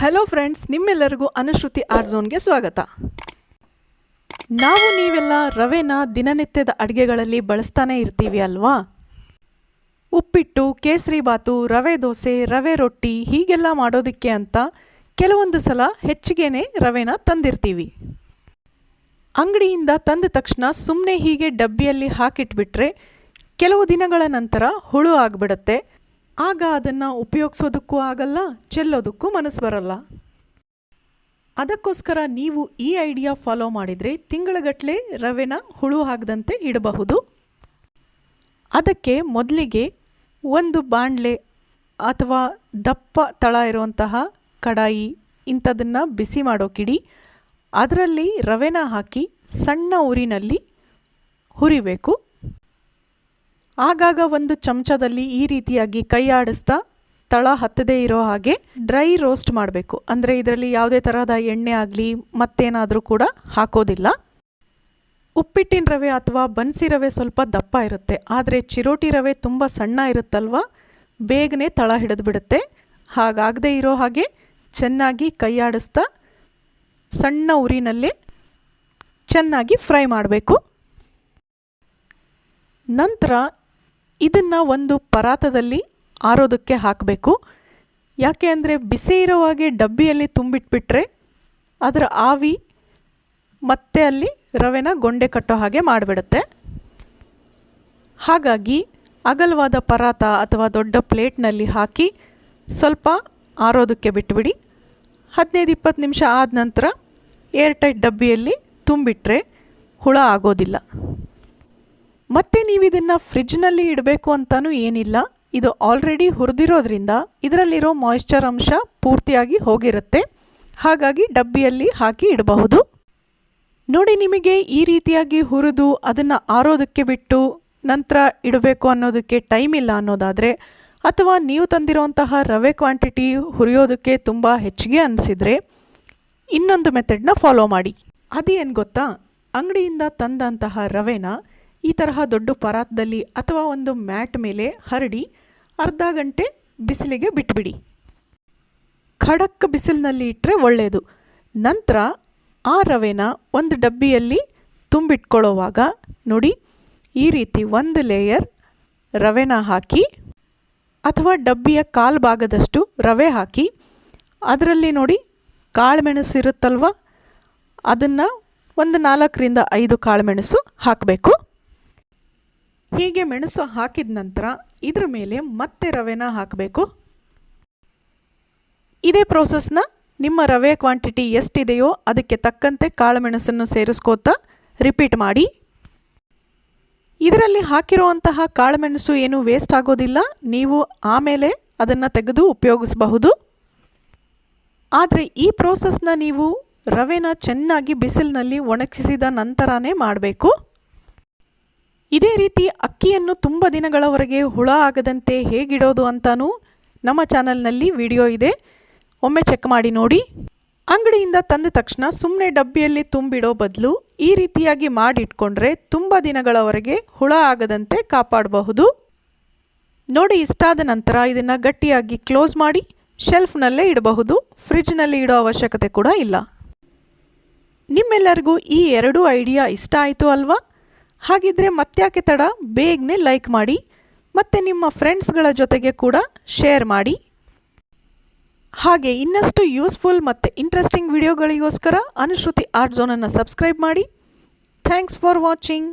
Hello friends ನಿಮ್ಮೆಲ್ಲರಿಗೂ Anushruti art ಝೋನ್ಗೆ ಸ್ವಾಗತ. ನಾವು ನೀವೆಲ್ಲ ರವೆನ ದಿನನಿತ್ಯದ ಅಡುಗೆಗಳಲ್ಲಿ ಬಳಸ್ತಾನೆ ಇರ್ತೀವಿ ಅಲ್ವಾ? ಉಪ್ಪಿಟ್ಟು, ಕೇಸರಿ ಬಾತು, ರವೆ ದೋಸೆ, ರವೆ ರೊಟ್ಟಿ ಹೀಗೆಲ್ಲ ಮಾಡೋದಕ್ಕೆ ಅಂತ ಕೆಲವೊಂದು ಸಲ ಹೆಚ್ಚಿಗೆನೇ ರವೆನ ತಂದಿರ್ತೀವಿ. ಅಂಗಡಿಯಿಂದ ತಂದ ತಕ್ಷಣ ಸುಮ್ಮನೆ ಹೀಗೆ ಡಬ್ಬಿಯಲ್ಲಿ ಹಾಕಿಟ್ಬಿಟ್ರೆ ಕೆಲವು ದಿನಗಳ ನಂತರ ಹುಳು ಆಗಿಬಿಡುತ್ತೆ. ಆಗ ಅದನ್ನು ಉಪಯೋಗಿಸೋದಕ್ಕೂ ಆಗಲ್ಲ, ಚೆಲ್ಲೋದಕ್ಕೂ ಮನಸ್ಸು ಬರಲ್ಲ. ಅದಕ್ಕೋಸ್ಕರ ನೀವು ಈ ಐಡಿಯಾ ಫಾಲೋ ಮಾಡಿದರೆ ತಿಂಗಳಗಟ್ಟಲೆ ರವೆನ ಹುಳು ಆಗದಂತೆ ಇಡಬಹುದು. ಅದಕ್ಕೆ ಮೊದಲಿಗೆ ಒಂದು ಬಾಣಲೆ ಅಥವಾ ದಪ್ಪ ತಳ ಇರುವಂತಹ ಕಡಾಯಿ ಇಂಥದನ್ನು ಬಿಸಿ ಮಾಡೋಕಿಡಿ. ಅದರಲ್ಲಿ ರವೆನ ಹಾಕಿ ಸಣ್ಣ ಉರಿನಲ್ಲಿ ಹುರಿಬೇಕು. ಆಗಾಗ ಒಂದು ಚಮಚದಲ್ಲಿ ಈ ರೀತಿಯಾಗಿ ಕೈ ಆಡಿಸ್ತಾ ತಳ ಹತ್ತದೇ ಇರೋ ಹಾಗೆ ಡ್ರೈ ರೋಸ್ಟ್ ಮಾಡಬೇಕು. ಅಂದರೆ ಇದರಲ್ಲಿ ಯಾವುದೇ ತರಹದ ಎಣ್ಣೆ ಆಗಲಿ ಮತ್ತೇನಾದರೂ ಕೂಡ ಹಾಕೋದಿಲ್ಲ. ಉಪ್ಪಿಟ್ಟಿನ ರವೆ ಅಥವಾ ಬನ್ಸಿ ರವೆ ಸ್ವಲ್ಪ ದಪ್ಪ ಇರುತ್ತೆ. ಆದರೆ ಚಿರೋಟಿ ರವೆ ತುಂಬ ಸಣ್ಣ ಇರುತ್ತಲ್ವ? ಬೇಗನೆ ತಳ ಹಿಡಿದು ಬಿಡುತ್ತೆ. ಹಾಗಾಗದೇ ಇರೋ ಹಾಗೆ ಚೆನ್ನಾಗಿ ಕೈ ಆಡಿಸ್ತಾ ಸಣ್ಣ ಉರಿನಲ್ಲೇ ಚೆನ್ನಾಗಿ ಫ್ರೈ ಮಾಡಬೇಕು. ನಂತರ ಇದನ್ನು ಒಂದು ಪರಾತದಲ್ಲಿ ಆರೋದಕ್ಕೆ ಹಾಕಬೇಕು. ಯಾಕೆ ಅಂದರೆ ಬಿಸಿ ಇರೋ ಹಾಗೆ ಡಬ್ಬಿಯಲ್ಲಿ ತುಂಬಿಟ್ಬಿಟ್ರೆ ಅದರ ಆವಿ ಮತ್ತೆ ಅಲ್ಲಿ ರವೆನ ಗೊಂಡೆ ಕಟ್ಟೋ ಹಾಗೆ ಮಾಡಿಬಿಡುತ್ತೆ. ಹಾಗಾಗಿ ಅಗಲವಾದ ಪರಾತ ಅಥವಾ ದೊಡ್ಡ ಪ್ಲೇಟ್ನಲ್ಲಿ ಹಾಕಿ ಸ್ವಲ್ಪ ಆರೋದಕ್ಕೆ ಬಿಟ್ಬಿಡಿ. ಹದಿನೈದು ಇಪ್ಪತ್ತು ನಿಮಿಷ ಆದ ನಂತರ ಏರ್ಟೈಟ್ ಡಬ್ಬಿಯಲ್ಲಿ ತುಂಬಿಟ್ರೆ ಹುಳ ಆಗೋದಿಲ್ಲ. ಮತ್ತೆ ನೀವು ಇದನ್ನು ಫ್ರಿಜ್ನಲ್ಲಿ ಇಡಬೇಕು ಅಂತಲೂ ಏನಿಲ್ಲ. ಇದು ಆಲ್ರೆಡಿ ಹುರಿದಿರೋದ್ರಿಂದ ಇದರಲ್ಲಿರೋ ಮಾಯಿಶ್ಚರ್ ಅಂಶ ಪೂರ್ತಿಯಾಗಿ ಹೋಗಿರುತ್ತೆ. ಹಾಗಾಗಿ ಡಬ್ಬಿಯಲ್ಲಿ ಹಾಕಿ ಇಡಬಹುದು. ನೋಡಿ ನಿಮಗೆ ಈ ರೀತಿಯಾಗಿ ಹುರಿದು ಅದನ್ನು ಆರೋದಕ್ಕೆ ಬಿಟ್ಟು ನಂತರ ಇಡಬೇಕು ಅನ್ನೋದಕ್ಕೆ ಟೈಮ್ ಇಲ್ಲ ಅನ್ನೋದಾದರೆ, ಅಥವಾ ನೀವು ತಂದಿರೋಂತಹ ರವೆ ಕ್ವಾಂಟಿಟಿ ಹುರಿಯೋದಕ್ಕೆ ತುಂಬ ಹೆಚ್ಚಿಗೆ ಅನಿಸಿದರೆ ಇನ್ನೊಂದು ಮೆಥಡ್ನ ಫಾಲೋ ಮಾಡಿ. ಅದೇನು ಗೊತ್ತಾ? ಅಂಗಡಿಯಿಂದ ತಂದಂತಹ ರವೆನ ಈ ತರಹ ದೊಡ್ಡ ಪರಾತದಲ್ಲಿ ಅಥವಾ ಒಂದು ಮ್ಯಾಟ್ ಮೇಲೆ ಹರಡಿ ಅರ್ಧ ಗಂಟೆ ಬಿಸಿಲಿಗೆ ಬಿಟ್ಬಿಡಿ. ಖಡಕ್ ಬಿಸಿಲಿನಲ್ಲಿ ಇಟ್ಟರೆ ಒಳ್ಳೆಯದು ನಂತರ ಆ ರವೆನ ಒಂದು ಡಬ್ಬಿಯಲ್ಲಿ ತುಂಬಿಟ್ಕೊಳ್ಳೋವಾಗ ನೋಡಿ, ಈ ರೀತಿ ಒಂದು ಲೇಯರ್ ರವೆನ ಹಾಕಿ ಅಥವಾ ಡಬ್ಬಿಯ ಕಾಲು ಭಾಗದಷ್ಟು ರವೆ ಹಾಕಿ, ಅದರಲ್ಲಿ ನೋಡಿ ಕಾಳುಮೆಣಸು ಇರುತ್ತಲ್ವ? ಅದನ್ನು ಒಂದು ನಾಲ್ಕರಿಂದ ಐದು ಕಾಳುಮೆಣಸು ಹಾಕಬೇಕು. ಹೀಗೆ ಮೆಣಸು ಹಾಕಿದ ನಂತರ ಇದ್ರ ಮೇಲೆ ಮತ್ತೆ ರವೆನ ಹಾಕಬೇಕು. ಇದೇ ಪ್ರೋಸೆಸ್ನ ನಿಮ್ಮ ರವೆ ಕ್ವಾಂಟಿಟಿ ಎಷ್ಟಿದೆಯೋ ಅದಕ್ಕೆ ತಕ್ಕಂತೆ ಕಾಳುಮೆಣಸನ್ನು ಸೇರಿಸ್ಕೋತಾ ರಿಪೀಟ್ ಮಾಡಿ. ಇದರಲ್ಲಿ ಹಾಕಿರುವಂತಹ ಕಾಳುಮೆಣಸು ಏನು ವೇಸ್ಟ್ ಆಗೋದಿಲ್ಲ. ನೀವು ಆಮೇಲೆ ಅದನ್ನು ತೆಗೆದು ಉಪಯೋಗಿಸಬಹುದು. ಆದರೆ ಈ ಪ್ರೋಸೆಸ್ನ ನೀವು ರವೆನ ಚೆನ್ನಾಗಿ ಬಿಸಿಲಿನಲ್ಲಿ ಒಣಗಿಸಿದ ನಂತರನೇ ಮಾಡಬೇಕು. ಇದೇ ರೀತಿ ಅಕ್ಕಿಯನ್ನು ತುಂಬ ದಿನಗಳವರೆಗೆ ಹುಳ ಆಗದಂತೆ ಹೇಗಿಡೋದು ಅಂತಲೂ ನಮ್ಮ ಚಾನಲ್ನಲ್ಲಿ ವಿಡಿಯೋ ಇದೆ. ಒಮ್ಮೆ ಚೆಕ್ ಮಾಡಿ ನೋಡಿ. ಅಂಗಡಿಯಿಂದ ತಂದ ತಕ್ಷಣ ಸುಮ್ಮನೆ ಡಬ್ಬಿಯಲ್ಲಿ ತುಂಬಿಡೋ ಬದಲು ಈ ರೀತಿಯಾಗಿ ಮಾಡಿಟ್ಕೊಂಡ್ರೆ ತುಂಬ ದಿನಗಳವರೆಗೆ ಹುಳ ಆಗದಂತೆ ಕಾಪಾಡಬಹುದು. ನೋಡಿ, ಇಷ್ಟಾದ ನಂತರ ಇದನ್ನು ಗಟ್ಟಿಯಾಗಿ ಕ್ಲೋಸ್ ಮಾಡಿ ಶೆಲ್ಫ್ನಲ್ಲೇ ಇಡಬಹುದು. ಫ್ರಿಜ್ನಲ್ಲಿ ಇಡೋ ಅವಶ್ಯಕತೆ ಕೂಡ ಇಲ್ಲ. ನಿಮ್ಮೆಲ್ಲರಿಗೂ ಈ ಎರಡೂ ಐಡಿಯಾ ಇಷ್ಟ ಆಯಿತು ಅಲ್ವಾ? ಹಾಗಿದ್ರೆ ಮತ್ತ್ಯಾಕೆ ತಡ? ಬೇಗನೆ ಲೈಕ್ ಮಾಡಿ, ಮತ್ತು ನಿಮ್ಮ ಫ್ರೆಂಡ್ಸ್ಗಳ ಜೊತೆಗೆ ಕೂಡ ಶೇರ್ ಮಾಡಿ. ಹಾಗೆ ಇನ್ನಷ್ಟು ಯೂಸ್ಫುಲ್ ಮತ್ತು ಇಂಟ್ರೆಸ್ಟಿಂಗ್ ವಿಡಿಯೋಗಳಿಗೋಸ್ಕರ ಅನುಶ್ರುತಿ ಆರ್ಟ್ ಝೋನನ್ನು ಸಬ್ಸ್ಕ್ರೈಬ್ ಮಾಡಿ. Thanks for watching